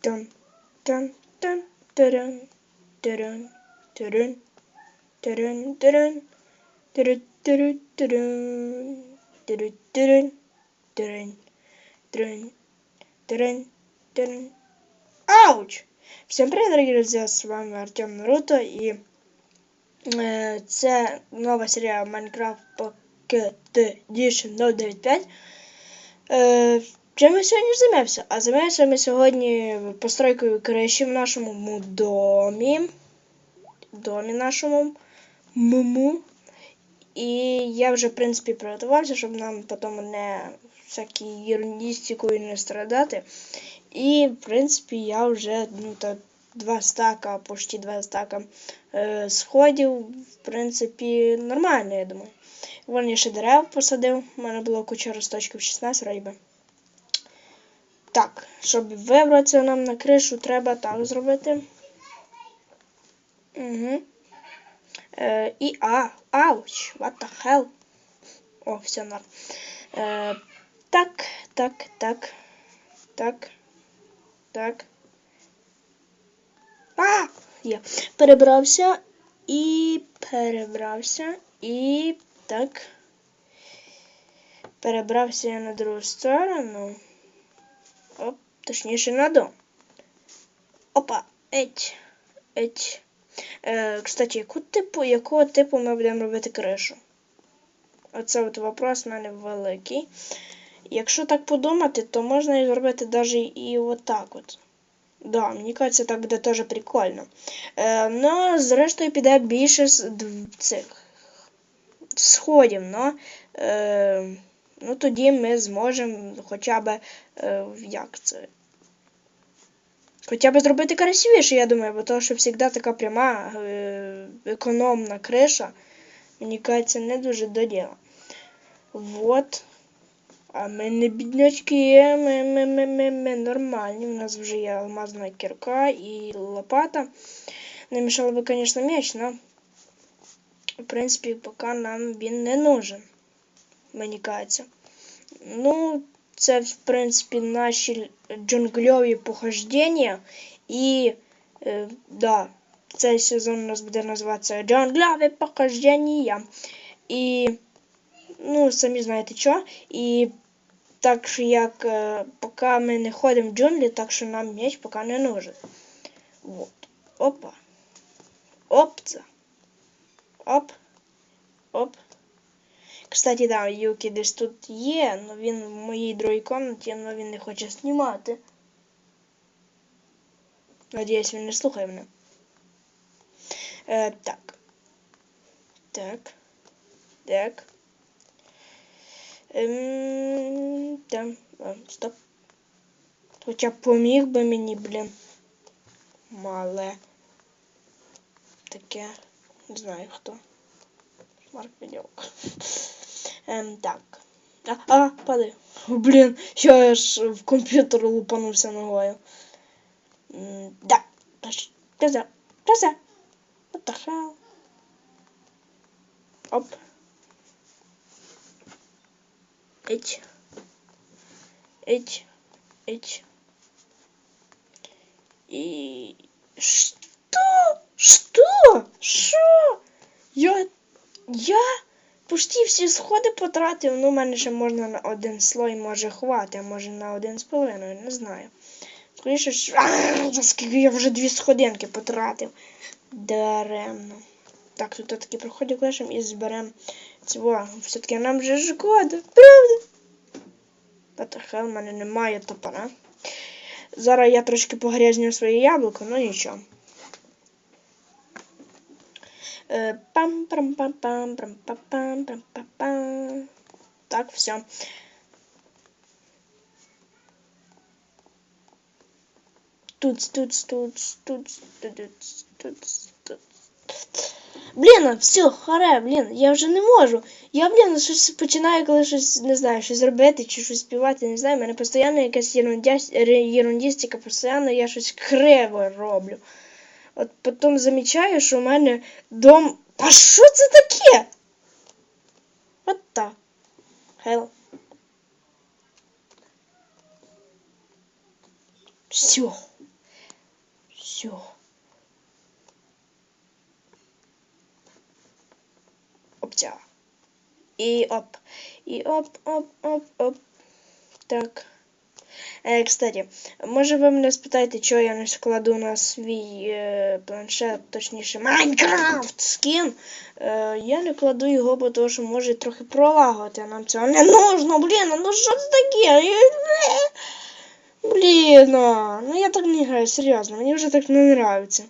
Тун, тун, тун, турун, турун, турун, турун, турун, туру, туру, турун, туру, турун, турун, турун, турун, турун. Ауч! Всем привет, дорогие друзья, с вами Артем Наруто, и э, це нова серія Minecraft Pocket Edition 095. Е, чим ми сьогодні займемося? А займаємося ми сьогодні постройкою криші в нашому домі. Домі нашому муму. І я вже, в принципі, приготувався, щоб нам потім не всякі ерундістикою не страдати. І, в принципі, я вже ну, так, два стака, почти два стака е, сходів, в принципі, нормально, я думаю. Вон я ще дерев посадив, у мене було куча росточків 16 вроді би. Так, щоб вибратися нам на кришу, треба так зробити. Угу. Е, і а, ауч, what the hell. О, все норм. Е, так, так, так, так, так. А! Є. Перебрався і перебрався і так. Перебрався я на другу сторону. Оп, точніше на дом. Опа, еть, еть. Е, кстати, яку типу, якого типу ми будемо робити кришу? Оце от вопрос в мене великий. Якщо так подумати, то можна і зробити навіть і отак от. Да, мені кажеться, так буде теж прикольно. Е, ну, зрештою, піде більше з цих сходів, но, е, ну тоді ми зможемо хоча б е, як це. Хоча б зробити красивіше, я думаю, бо то, що завжди така пряма, е, економна криша, мені кажеться, не дуже до діла. Вот. А ми не біднячки, ми, ми, ми, ми, ми нормальні. У нас вже є алмазна кірка і лопата. Не мішало би, звісно, меч, но в принципі, поки нам він не нужен. Мені кажеться. Ну, це, в принципі, наші джунгльові похождення. І, е, да, цей сезон у нас буде називатися джунгльові похождення. І, ну, самі знаєте що. І так що як е, поки ми не ходимо в джунглі, так що нам меч поки не нужен. Вот. Опа. Опца. Оп. Оп. Кстати, да, Юкі десь тут є, але він в моїй другій комнаті, але він не хоче знімати. Надіюсь, він не слухає мене. Е, так. Так. Так. Ем, там. А, стоп. Хоча поміг би мені, блін. Мале. Таке. Не знаю хто. Марк видео. Ем, так. А, а, падай. Блін, я аж в комп'ютер лупанувся ногою. Да. Таза. Таза. What the hell? Оп. Эть. Эть. Эть. И... Что? Почти всі сходи потратив. Ну, в мене ще можна на один слой може хвати, а може на один з половиною, не знаю. Скоріше. А, скільки я вже дві сходинки потратив. Даремно. Так, тут таки проходить клешем і зберемо цього. Все-таки нам вже шкода, правда? Та в мене немає топора. Зараз я трошки погрязню своє яблуко, ну нічого. Пам пам пам пам пам пам пам пам пам пам Так, все. Тут, тут, тут, тут, тут, тут, тут. Блін, все, харе, блін, я вже не можу. Я, блін, щось починаю, коли щось не знаю, щось робити чи щось співати, не знаю. У мене постійно якась ерундістика, постійно я щось криво роблю. От потім замічаю, що у мене дом. А що це таке? От так. Хел. Все. Все. Опця. І оп. І оп, оп, оп, оп. Так. Е, кстати, може ви мене спитаєте, чого я не складу на свій е, планшет, точніше Майнкрафт скін. Е, я не кладу його, бо тому що може трохи пролагувати, а нам цього не нужно, блін, ну що це таке? Блін, а, ну я так не граю, серйозно, мені вже так не нравиться.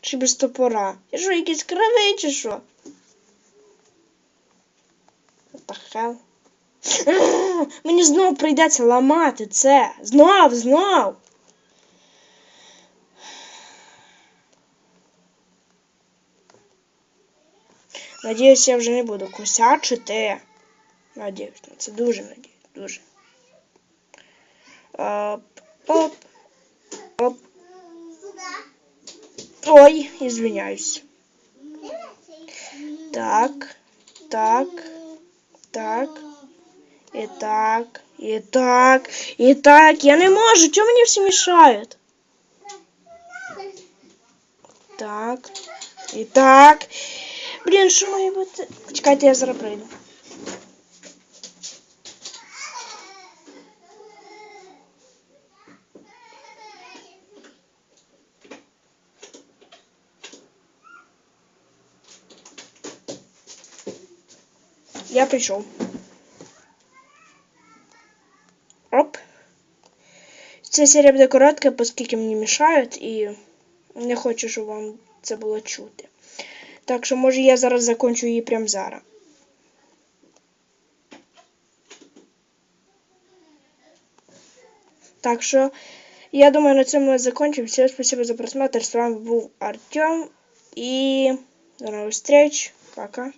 Чи без топора. Я що, якийсь кривий чи що? What the hell? Мені знов прийдеться ламати це. Знов, знов. Надіюсь, я вже не буду косячити. Надіюсь, на це дуже надіюсь, дуже. Оп, оп, оп. Ой, извиняюсь. Так, так, так. І так, і так, і так. Я не можу, чому мені всі мішають? Так. І так. Блін, що має бути? Чекайте, я зараз прийду. Я прийшов. Ця серія буде коротка, оскільки мені мішають, і не хочу, щоб вам це було чути. Так що, може, я зараз закончу її прямо зараз. Так що, я думаю, на цьому ми закончим. Всем спасибо за просмотр. С вами был Артем. И до новых встреч. Пока.